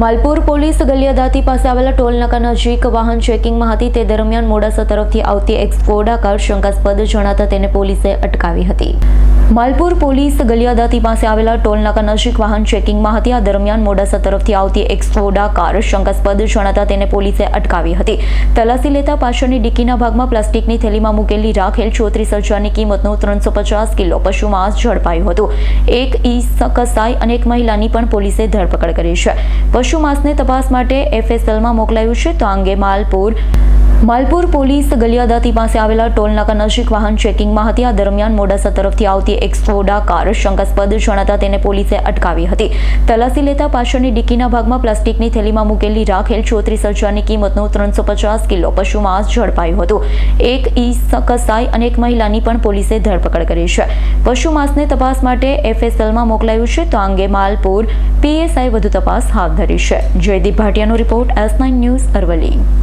Malpur police ગલિયાદાતી પાસે આવેલા ટોલનાકા નજીક વાહન ચેકિંગમાં હતી. તે દરમિયાન મોડાસા તરફથી આવતી એક સ્કોડા કાર શંકાસ્પદ જણાતા તેને પોલીસે અટકાવી હતી. માલપુર પોલીસ ગલિયાદાતી પાસે આવેલા ટોલનાકા નજીક વાહન ચેકિંગમાં હતી. આ દરમિયાન મોડાસા તરફથી આવતી એક સ્કોડા કાર શંકાસ્પદ જણાતા તેને પોલીસે અટકાવી હતી. તલાસી લેતા પાછળની ડિક્કીના ભાગમાં પ્લાસ્ટિકની થેલીમાં મૂકેલી રાખેલ ચોત્રીસ હજારની કિંમતનું ત્રણસો પચાસ કિલો પશુ માંસ ઝડપાયું હતું. એક ઈ કસાઈ અને એક મહિલાની પણ પોલીસે ધરપકડ કરી છે. પશુ માંસને તપાસ માટે એફએસએલમાં મોકલાયું છે. તો આ અંગે માલપુર માલપુર પોલીસ ગલિયાદાતી પાસે આવેલા ટોલનાકા નજીક વાહન ચેકિંગમાં હતી. આ દરમિયાન મોડાસા તરફથી આવતી એક સ્કોડા કાર શંકાસ્પદ જણાતા તેને પોલીસે અટકાવી હતી. તલાસી લેતા પાછળની ડિક્કીના ભાગમાં પ્લાસ્ટિકની થેલીમાં મૂકેલી રાખેલ ચોત્રીસ હજારની કિંમતનું ત્રણસો પચાસ કિલો પશુ માંસ ઝડપાયું હતું. એક ઈ કસાઈ અને એક મહિલાની પણ પોલીસે ધરપકડ કરી છે. પશુ માંસને તપાસ માટે એફએસએલમાં મોકલાયું છે. તો અંગે માલપુર પીએસઆઈ વધુ તપાસ હાથ ધરી છે. Jaydeep ભાટિયાનો report S nine news Aravalli.